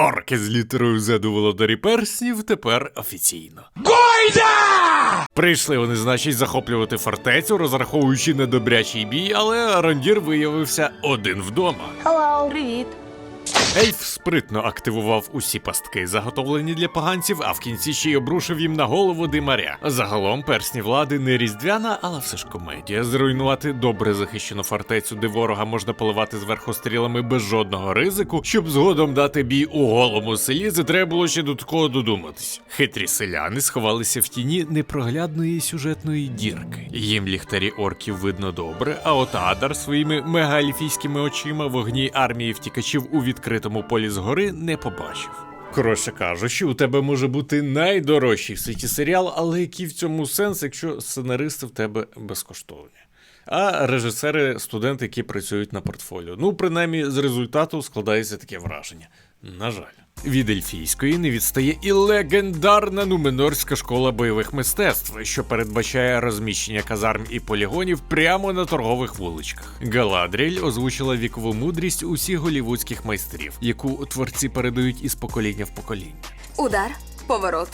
Орки з літерою Z у володарі перснів тепер офіційно. Гойда! Прийшли вони, значить, захоплювати фортецю, розраховуючи на добрячий бій, але Арандір виявився один вдома. Привіт. Ельф спритно активував усі пастки, заготовлені для поганців, а в кінці ще й обрушив їм на голову димаря. Загалом персні влади не різдвяна, але все ж комедія. Зруйнувати добре захищену фортецю, де ворога можна поливати зверху стрілами без жодного ризику, щоб згодом дати бій у голому селі, це треба було ще до такого додуматись. Хитрі селяни сховалися в тіні непроглядної сюжетної дірки. Їм ліхтарі орків видно добре, а от Адар своїми мегаліфійськими очима вогні армії втікачів у відкритому полі згори не побачив. Коротше кажучи, у тебе може бути найдорожчий в світі серіал, але який в цьому сенс, якщо сценаристи в тебе безкоштовні. А режисери студенти, які працюють на портфоліо. Ну, принаймні, з результату складається таке враження. На жаль. Від ельфійської не відстає і легендарна нуменорська школа бойових мистецтв, що передбачає розміщення казарм і полігонів прямо на торгових вуличках. Галадріль озвучила вікову мудрість усіх голівудських майстрів, яку творці передають із покоління в покоління. Удар, поворот,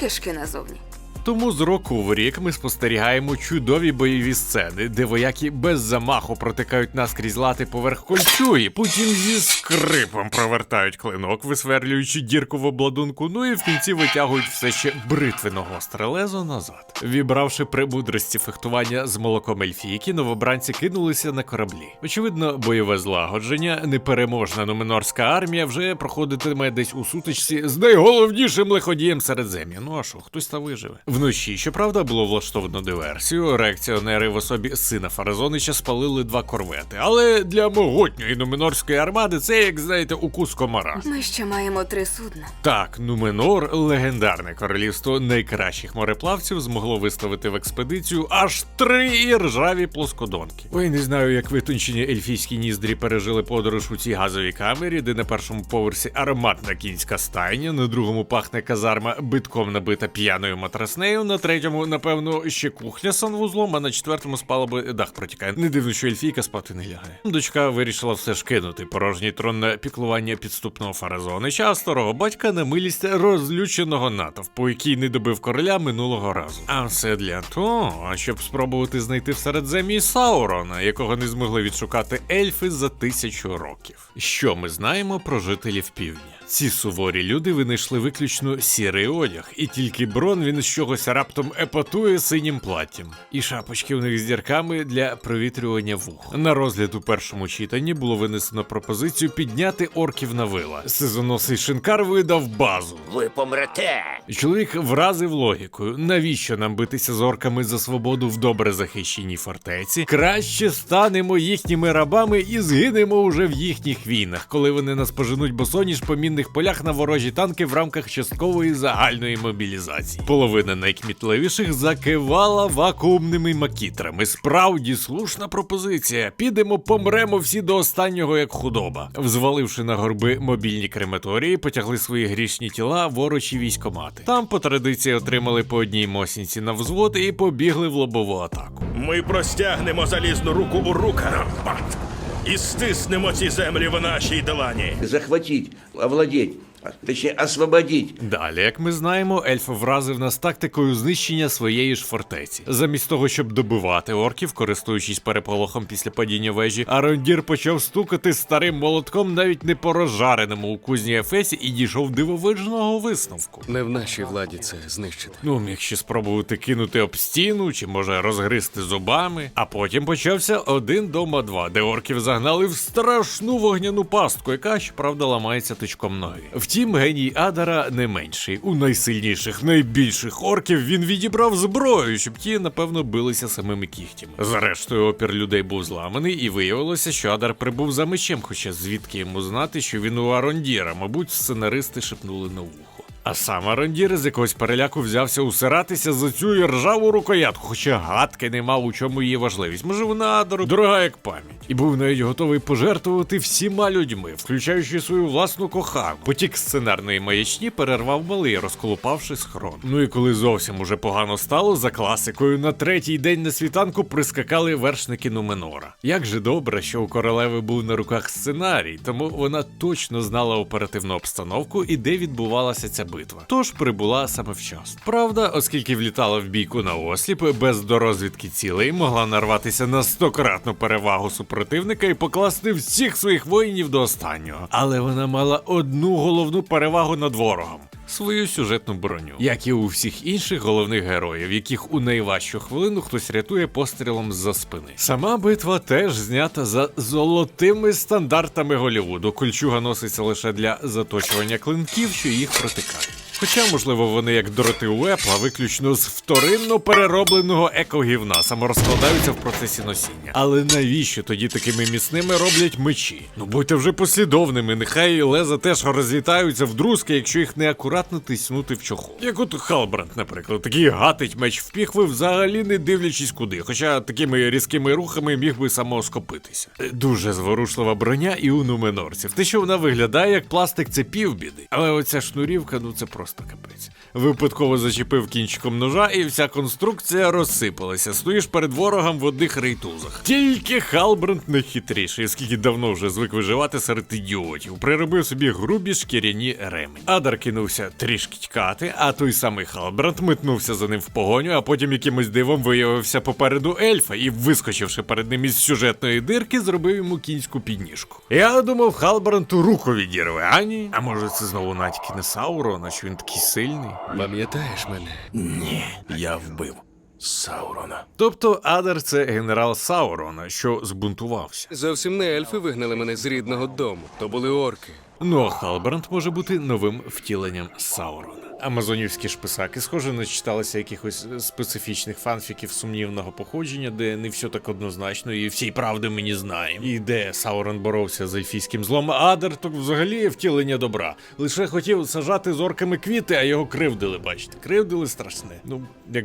кишки назовні. Тому з року в рік ми спостерігаємо чудові бойові сцени, де вояки без замаху протикають наскрізь лати поверх кольчуги, потім зі скрипом провертають клинок, висверлюючи дірку в обладунку, ну і в кінці витягують все ще бритвено гостре лезо назад. Вібравши премудрості фехтування з молоком ельфійки, новобранці кинулися на кораблі. Очевидно, бойове злагодження, непереможна нуменорська армія вже проходитиме десь у сутичці з найголовнішим лиходієм середзем'я. Ну а що, хтось та виживе. Вночі, щоправда, було влаштовано диверсію. Реакціонери в особі сина Фаразонича спалили два корвети. Але для могутньої нуменорської армади це, як знаєте, укус комара. Ми ще маємо три судна. Так, Нуменор, легендарне королівство найкращих мореплавців, змогло виставити в експедицію аж три іржаві плоскодонки. Ой, не знаю, як витончені ельфійські ніздрі пережили подорож у цій газовій камері, де на першому поверсі ароматна кінська стайня, на другому пахне казарма битком набита п'яною матраснею, на третьому, напевно, ще кухня з санвузлом, а на четвертому спала би дах протікає. Не дивно, що ельфійка спати не лягає. Дочка вирішила все ж кинути порожній трон на піклування підступного фаразонича, а старого батька на милість розлюченого натовпу, який не добив короля минулого разу. А все для того, щоб спробувати знайти в середзем'ї Саурона, якого не змогли відшукати ельфи за тисячу років. Що ми знаємо про жителів півдня? Ці суворі люди винайшли виключно сірий одяг, і тільки брон він з чогось раптом епатує синім платтям. І шапочки у них з дірками для провітрювання вух. На розгляд у першому читанні було винесено пропозицію підняти орків на вила. Сезоносий шинкар видав базу. Ви помрете. Чоловік вразив логікою, навіщо нам битися з орками за свободу в добре захищеній фортеці? Краще станемо їхніми рабами і згинемо уже в їхніх війнах, коли вони нас поженуть босоніж по мінних полях на ворожі танки в рамках часткової загальної мобілізації. Половина найкмітливіших закивала вакуумними макітрами. Справді слушна пропозиція. Підемо, помремо всі до останнього, як худоба. Взваливши на горби мобільні крематорії, потягли свої грішні тіла ворочі військомати. Там по традиції отримали по одній мосінці на взвод і побігли в лобову атаку. Ми простягнемо залізну руку у рукавпад і стиснемо ці землі в нашій долані. Захватіть, овладеть, а, точнее освободить. Далі, як ми знаємо, ельф вразив нас тактикою знищення своєї ж фортеці. Замість того, щоб добивати орків, користуючись переполохом після падіння вежі, Арондір почав стукати старим молотком навіть не по розжареному у кузні Ефесі і дійшов дивовижного висновку. Не в нашій владі це знищити. Ну, міг ще спробувати кинути об стіну, чи може розгризти зубами. А потім почався один дома два, де орків загнали в страшну вогняну пастку, яка щоправда ламається тичком ноги. Втім, геній Адара не менший. У найсильніших, найбільших орків він відібрав зброю, щоб ті, напевно, билися самими кігтями. Зрештою, опір людей був зламаний, і виявилося, що Адар прибув за мечем, хоча звідки йому знати, що він у Арондіра, мабуть, сценаристи шепнули на вухо. А сам Арандір з якогось переляку взявся усиратися за цю і ржаву рукоятку, хоча гадки не мав у чому її важливість. Може, вона дорога як пам'ять. І був навіть готовий пожертвувати всіма людьми, включаючи свою власну кохану. Потік сценарної маячні перервав малий, розколупавши схрон. Ну і коли зовсім уже погано стало, за класикою на третій день на світанку прискакали вершники Нуменора. Як же добре, що у королеви був на руках сценарій, тому вона точно знала оперативну обстановку і де відбувалася ця битва. Тож прибула саме вчасно. Правда, оскільки влітала в бійку на осліп, без дорозвідки цілей могла нарватися на стократну перевагу супротивника і покласти всіх своїх воїнів до останнього. Але вона мала одну головну перевагу над ворогом. Свою сюжетну броню, як і у всіх інших головних героїв, яких у найважчу хвилину хтось рятує пострілом з-за спини. Сама битва теж знята за золотими стандартами Голівуду. Кольчуга носиться лише для заточування клинків, що їх протикають. Хоча, можливо, вони як дроти Уепла, виключно з вторинно переробленого екогівна, саморозкладаються в процесі носіння. Але навіщо тоді такими міцними роблять мечі? Ну будьте вже послідовними, нехай леза теж розлітаються в друзки, якщо їх неакуратно тиснути в чохол. Як от Халбранд, наприклад, такий гатить меч в піхви, взагалі не дивлячись куди, хоча такими різкими рухами міг би самоскопитися. Е, Дуже зворушлива броня і у нуменорців. Те, що вона виглядає як пластик, це півбіди. Але оця шнурівка, ну це просто капець. Випадково зачепив кінчиком ножа, і вся конструкція розсипалася. Стоїш перед ворогом в одних рейтузах. Тільки Халбранд не хитріший, оскільки давно вже звик виживати серед ідіотів. Приробив собі грубі шкіряні ремені. Адар кинувся трішки тікати, а той самий Халбранд метнувся за ним в погоню, а потім якимось дивом виявився попереду ельфа і, вискочивши перед ним із сюжетної дирки, зробив йому кінську підніжку. Я думав, Халбранд руку відірве, а ні. А може це знову натяки на Саурона, що він такий сильний? Пам'ятаєш мене? Ні, я вбив Саурона. Тобто Адар це генерал Саурона, що збунтувався. Зовсім не ельфи вигнали мене з рідного дому, то були орки. Ну а Халбранд може бути новим втіленням Саурона. Амазонівські ж писаки, схоже, начиталися якихось специфічних фанфіків сумнівного походження, де не все так однозначно, і всі правди ми не знаємо. І де Саурон боровся з ельфійським злом, а Адер то взагалі втілення добра. Лише хотів сажати з орками квіти, а його кривдили, бачите. Кривдили страшне. Ну, як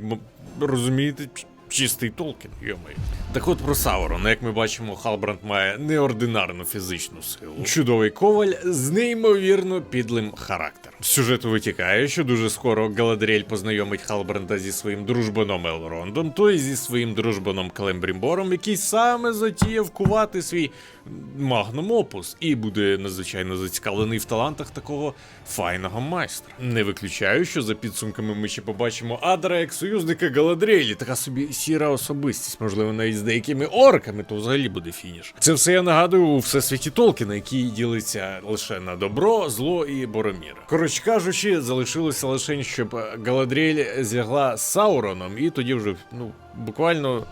розумієте, чистий Толкін, йомай. Так от про Саурона, як ми бачимо, Халбранд має неординарну фізичну силу. Чудовий коваль з неймовірно підлим характером. З сюжету витікає, що дуже скоро Галадріель познайомить Халбранда зі своїм дружбаном Елрондом, той зі своїм дружбаном Калембрімбором, який саме затіяв кувати свій магнум опус і буде надзвичайно зацікавлений в талантах такого файного майстра. Не виключаю, що за підсумками ми ще побачимо Адра як союзника Галадріелі, така собі сіра особистість, можливо, навіть з деякими орками, то взагалі буде фініш. Це все я нагадую у всесвіті Толкіна, який ділиться лише на добро, зло і Боромір. Коротше кажучи, залишилося лише, щоб Галадріель злягла з Сауроном, і тоді вже ну буквально.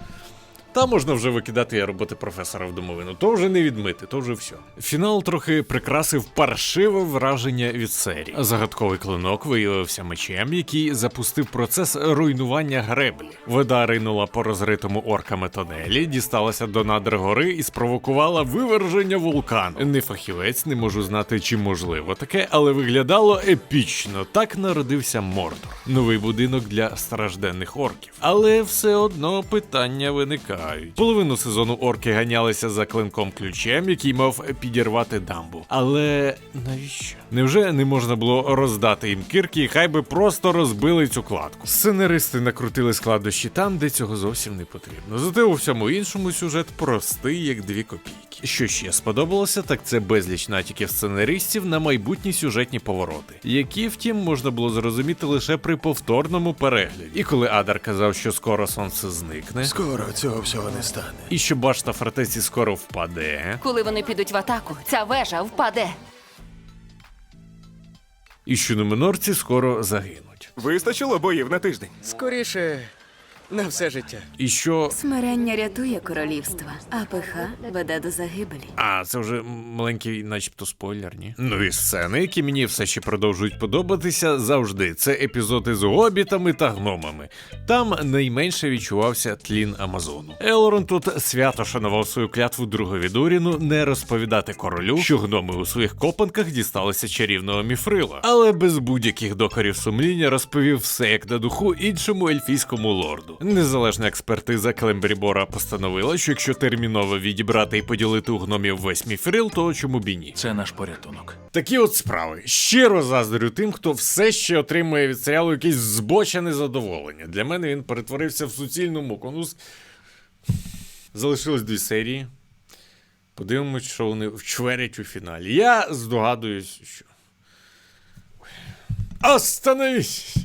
Та можна вже викидати роботи професора в домовину. То вже не відмити, то вже все. Фінал трохи прикрасив паршиве враження від серії. Загадковий клинок виявився мечем, який запустив процес руйнування греблі. Вода ринула по розритому орками тонелі, дісталася до надр гори і спровокувала виверження вулкану. Не фахівець, не можу знати, чи можливо таке, але виглядало епічно. Так народився Мордор. Новий будинок для стражденних орків. Але все одно питання виникають. Половину сезону орки ганялися за клинком ключем, який мав підірвати дамбу. Але навіщо? Невже не можна було роздати їм кирки, і хай би просто розбили цю кладку? Сценаристи накрутили складнощі там, де цього зовсім не потрібно. Зате у всьому іншому сюжет простий, як дві копійки. Що ще сподобалося, так це безліч натяків сценаристів на майбутні сюжетні повороти, які, втім, можна було зрозуміти лише при повторному перегляді. І коли Адар казав, що скоро сонце зникне, Скоро цього всього не стане. і що башта фортеці скоро впаде, Коли вони підуть в атаку, ця вежа впаде. і що номинорці скоро загинуть. Вистачило боїв на тиждень. Скоріше, На все життя. І що. Смирення рятує королівство, а пиха веде до загибелі. А, це вже маленький, начебто, спойлер, ні? Ну і сцени, які мені все ще продовжують подобатися завжди. Це епізоди з гобітами та гномами. Там найменше відчувався тлін Амазону. Елрон тут свято шанував свою клятву другові Дуріну не розповідати королю, що гноми у своїх копанках дісталися чарівного міфрила, але без будь-яких докорів сумління розповів все як на духу іншому ельфійському лорду. Незалежна експертиза Клембрібора постановила, що якщо терміново відібрати і поділити у гномів весь міфрил, то чому б і ні? Це наш порятунок. Такі от справи. Щиро заздрю тим, хто все ще отримує від серіалу якесь збочене задоволення. Для мене він перетворився в суцільну муку. Ну, залишилось дві серії. Подивимось, що вони вчверять у фіналі. Я здогадуюсь, що. Остановись!